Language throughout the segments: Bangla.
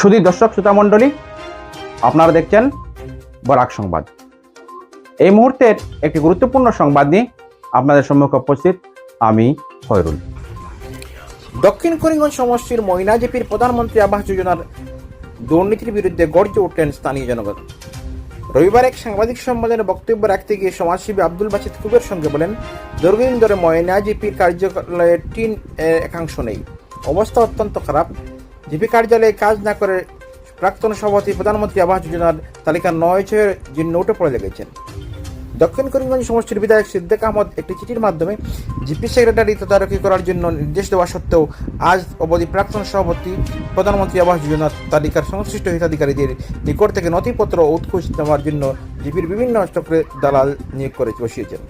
শুধু দর্শক, শ্রোতা মণ্ডলী, আপনারা দেখছেন বরাক সংবাদ। এই মুহূর্তের একটি গুরুত্বপূর্ণ সংবাদ নিয়ে আপনাদের সম্মুখে উপস্থিত আমি খয়রুল। দক্ষিণ করিমগঞ্জ সমষ্টির ময়নাজেপির প্রধানমন্ত্রী আবাস যোজনার দুর্নীতির বিরুদ্ধে গর্জে উঠলেন স্থানীয় জনগণ। রবিবার এক সাংবাদিক সম্মেলনে বক্তব্য রাখতে গিয়ে সমাজসেবী আব্দুল বাসিদ কুবের সঙ্গে বলেন, দীর্ঘদিন ধরে ময়নাজিপির কার্যালয়ে টিন একাংশ নেই। অবস্থা অত্যন্ত খারাপ। জিপি কার্যালয়ে কাজ না করে প্রাক্তন সভাপতি, প্রধানমন্ত্রী আবাস যোজনার তালিকা নয় ছয়ের জন্য উঠে পড়ে লেগেছেন। দক্ষিণ করিমগঞ্জ সমষ্টির বিধায়ক সিদ্দিক আহমদ একটি চিঠির মাধ্যমে জিপি সেক্রেটারি তদারকি করার জন্য নির্দেশ দেওয়া সত্ত্বেও আজ অবধি প্রাক্তন সভাপতি, প্রধানমন্ত্রী আবাস যোজনার তালিকার সংশ্লিষ্ট হিতাধিকারীদের নিকট থেকে নথিপত্র ও নেওয়ার জন্য জিপির বিভিন্ন চক্রে দালাল নিয়োগ করে বসিয়েছেন।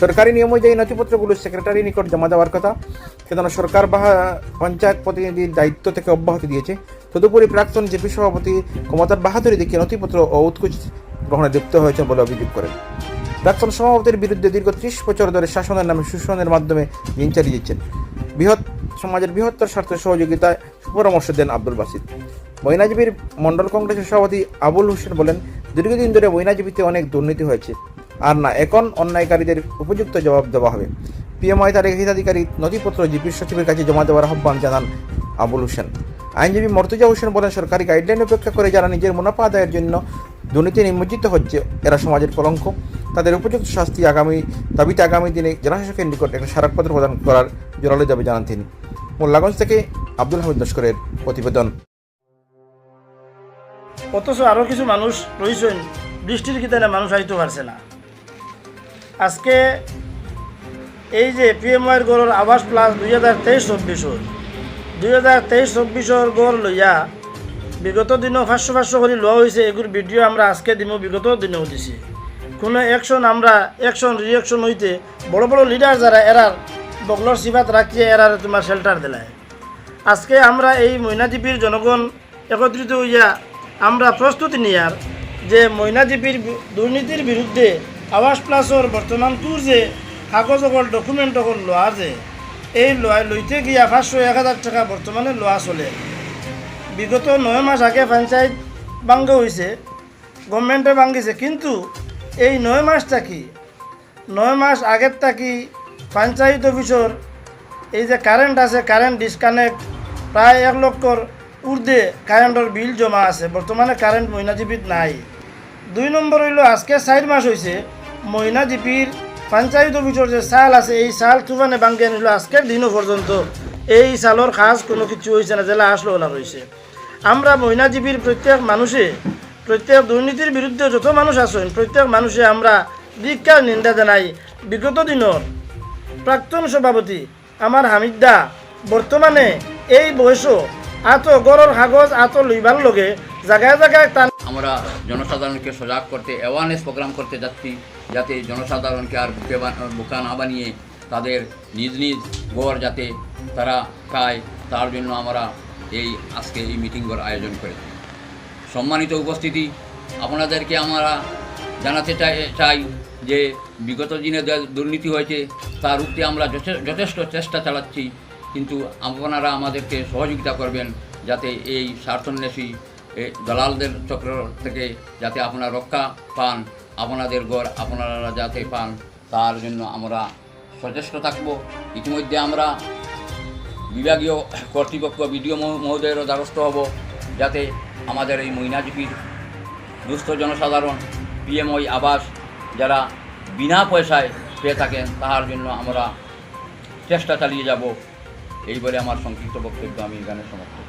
সরকারি নিয়ম অনুযায়ী নথিপত্রগুলো সেক্রেটারি নিকট জমা দেওয়ার কথা। কেননা সরকার বা পঞ্চায়েত প্রতিনিধির দায়িত্ব থেকে অব্যাহতি দিয়েছে। তদুপরি প্রাক্তন জেপি সভাপতি ক্ষমতার বাহাদুরি দেখে নথিপত্র ও উৎকোচ গ্রহণে লিপ্ত হয়েছে বলে অভিযোগ করেন। প্রাক্তন সভাপতির বিরুদ্ধে দীর্ঘ ত্রিশ বছর ধরে শাসনের নামে শোষণের মাধ্যমে দিন চালিয়ে দিচ্ছেন বৃহৎ, সমাজের বৃহত্তর স্বার্থে সহযোগিতায় সুপরামর্শ দেন আব্দুল বাসিদ। ময়নাজীবীর মণ্ডল কংগ্রেসের সভাপতি আবুল হোসেন বলেন, দীর্ঘদিন ধরে ময়নাজীবীতে অনেক দুর্নীতি হয়েছে। আর না, এখন অন্যায়কারীদের উপযুক্ত জবাব দেওয়া হবে। পিএমআই তার হিতাধিকারী নথিপত্র জিপির সচিবের কাছে জমা দেওয়ার আহ্বান জানান আবুল হোসেন। আইনজীবী মর্তুজা হোসেন বলেন, সরকারি গাইডলাইন উপেক্ষা করে যারা নিজের মুনাফা আদায়ের জন্য দুর্নীতি নিমজ্জিত হচ্ছে, এরা সমাজের কলঙ্ক। তাদের উপযুক্ত শাস্তি আগামী, দাবিতে আগামী দিনে জেলাশাসকের নিকট একটা স্মারকপত্র প্রদান করার জোরালো দাবি জানান তিনি। মোল্লাগঞ্জ থেকে আব্দুল হামিদ লস্করের প্রতিবেদন। অথচ আরও কিছু মানুষ রয়েছেন, বৃষ্টির কিতানে মানুষ আইতে পারছে না। আজকে এই যে পিএমআইয়ের গড়ের আবাস প্লাস দুই হাজার তেইশ চব্বিশর দুই হাজার তেইশ চব্বিশর গড় লইয়া বিগত দিনও পাঁচশো পাঁচশো করে লওয়া হয়েছে এগুলো ভিডিও আমরা আজকে দিমো, বিগত দিনেও দিছি। কোনো অ্যাকশন আমরা অ্যাকশন রিয়াকশন হইতে বড় বড় লিডার যারা এরার বগলর সিবাত রাখিয়ে এরার তোমার শেল্টার দিলায়। আজকে আমরা এই ময়নাদ্বীপের জনগণ একত্রিত হইয়া আমরা প্রস্তুতি নিয়ার যে ময়নাদ্বীপের বি- দুর্নীতির বিরুদ্ধে আবাস প্লাসর বর্তমান তোর যে কাগজ অকল ডকুমেন্ট অকল লোৱা যে, এই লোৱা লইতে গিয়া পাঁচশো এক হাজার টাকা বর্তমানে লোৱা চলে। বিগত নয় মাস আগে পঞ্চায়েত ভাঙ্গ হয়েছে গভর্নমেন্টে ভাঙ্গিছে কিন্তু এই নয় মাস থাকি, নয় মাস আগের থাকি পঞ্চায়েত অফিসর এই যে কারেন্ট আছে কারেন্ট ডিসকানেক্ট প্রায় এক লক্ষর ঊর্ধ্বে কারেন্টর বিল জমা আছে। বর্তমানে কারেন্ট ময়নাজীবীত নাই। দুই নম্বর হইল আজকে চার মাস হয়েছে ময়নাজীবীর পঞ্চায়েত অফিসর যে চাল আছে, এই চাল তুফানে ভাঙ্গে আনিল আজকের দিনও পর্যন্ত। এই চালর কাজ কোনো কিছু হয়েছে না, জেলা আসলো না রয়েছে আমরা ময়নাজীবীর প্রত্যেক মানুষে, প্রত্যেক দুর্নীতির বিরুদ্ধে যত মানুষ আছেন, প্রত্যেক মানুষে আমরা দীক্ষার নিন্দা জানাই। বিগত দিনের প্রাক্তন সভাপতি আমার হামিদদা বর্তমানে এই বয়সও আত গড়র কাগজ আত লইবার লগে জায়গায় জায়গায় টান আমরা জনসাধারণকে সজাগ করতে অ্যাওয়ারনেস প্রোগ্রাম করতে যাচ্ছি, যাতে জনসাধারণকে আর বুকে বোকা না বানিয়ে তাদের নিজ নিজ গড় যাতে তারা খায়, তার জন্য আমরা এই, আজকে এই মিটিংয়ের আয়োজন করেছি। সম্মানিত উপস্থিতি, আপনাদেরকে আমরা জানাতে চাই চাই যে বিগত দিনে দুর্নীতি হয়েছে তা রুখতে আমরা যথে- যথেষ্ট চেষ্টা চালাচ্ছি, কিন্তু আপনারা আমাদেরকে সহযোগিতা করবেন, যাতে এই স্বার্থন্বেষী দালালদের চক্র থেকে যাতে আপনারা রক্ষা পান, আপনাদের গড় আপনারা যাতে পান, তার জন্য আমরা সচেষ্ট থাকব। ইতিমধ্যে আমরা বিভাগীয় কর্তৃপক্ষ, বিডিও মহোদয়েরও দ্বারস্থ হব যাতে আমাদের এই মইনাজীবীর দুস্থ জনসাধারণ পিএমওই আবাস যারা বিনা পয়সায় পেয়ে থাকেন, তাহার জন্য আমরা চেষ্টা চালিয়ে যাব। এই বলে আমার সংক্ষিপ্ত বক্তব্য আমি এখানে সমাপ্ত